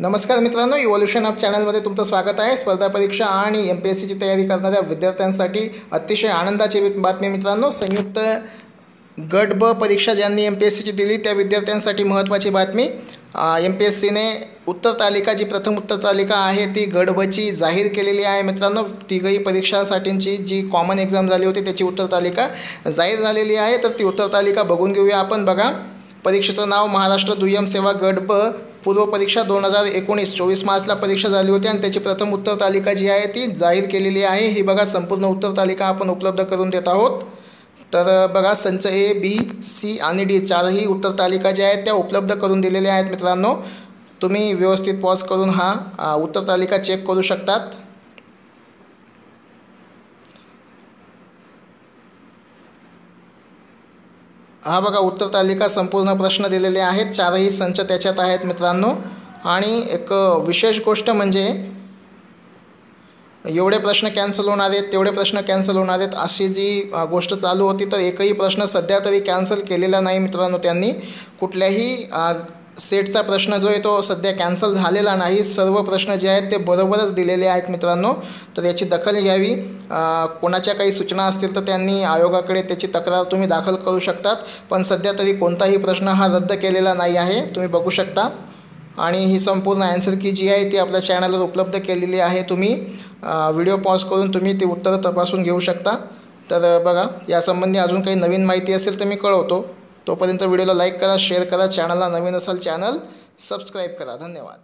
नमस्कार मित्रांनो evolution up चॅनलमध्ये तुमचं स्वागत आहे. स्पर्धा परीक्षा आणि एम पी एस सीची तयारी करणाऱ्या विद्यार्थ्यांसाठी अतिशय आनंदाची बातमी मित्रांनो. संयुक्त गट ब परीक्षा ज्यांनी एम पी एस सीची दिली त्या विद्यार्थ्यांसाठी महत्त्वाची बातमी. एम पी एस सीने उत्तर तालिका जी प्रथम उत्तर तालिका आहे ती गडबची जाहीर केलेली आहे मित्रांनो. तिघही परीक्षासाठीची जी कॉमन एक्झाम झाली होती त्याची उत्तर तालिका जाहीर झालेली आहे. तर ती उत्तर तालिका बघून घेऊया आपण. बघा परीक्षेचं नाव महाराष्ट्र दुय्यम सेवा गट ब पूर्व परीक्षा दोन हजार एकोणीस चोवीस मार्चला परीक्षा झाली होती आणि त्याची प्रथम उत्तर तालिका जी आहे ती जाहीर केलेली आहे. ही बघा संपूर्ण उत्तर तालिका आपण उपलब्ध करून देत आहोत. तर बघा संच ए बी सी आणि डी चारही उत्तर तालिका ज्या आहेत त्या उपलब्ध करून दिलेल्या आहेत मित्रांनो. तुम्ही व्यवस्थित पॉज करून हा उत्तर तालिका चेक करू शकतात. हा बघा उत्तर तालिका संपूर्ण प्रश्न दिलेले आहेत. चारही संच त्याच्यात आहेत मित्रांनो. आणि एक विशेष गोष्ट म्हणजे एवढे प्रश्न कॅन्सल होणार आहेत तेवढे प्रश्न कॅन्सल होणार आहेत अशी जी गोष्ट चालू होती तर एकही प्रश्न सध्या तरी कॅन्सल केलेला नाही मित्रांनो त्यांनी. कुठल्याही सेटचा प्रश्न जो आहे तो सध्या कॅन्सल झालेला नाही. सर्व प्रश्न जे आहेत ते बरोबरच दिलेले आहेत मित्रांनो. तर याची दखल घ्यावी. कोणाच्या काही सूचना असतील तर त्यांनी आयोगाकडे त्याची तक्रार तुम्ही दाखल करू शकतात. पण सध्या तरी कोणताही प्रश्न हा रद्द केलेला नाही आहे. तुम्ही बघू शकता. आणि ही संपूर्ण ॲन्सर की जी आहे ती आपल्या चॅनलवर उपलब्ध केलेली आहे तुम्ही. व्हिडिओ पॉज करून तुम्ही ती उत्तरं तपासून घेऊ शकता. तर बघा यासंबंधी अजून काही नवीन माहिती असेल तर मी कळवतो. तोपर्यंत व्हिडिओला लाईक करा शेअर करा चॅनलला नवीन असाल चॅनल सबस्क्राईब करा. धन्यवाद.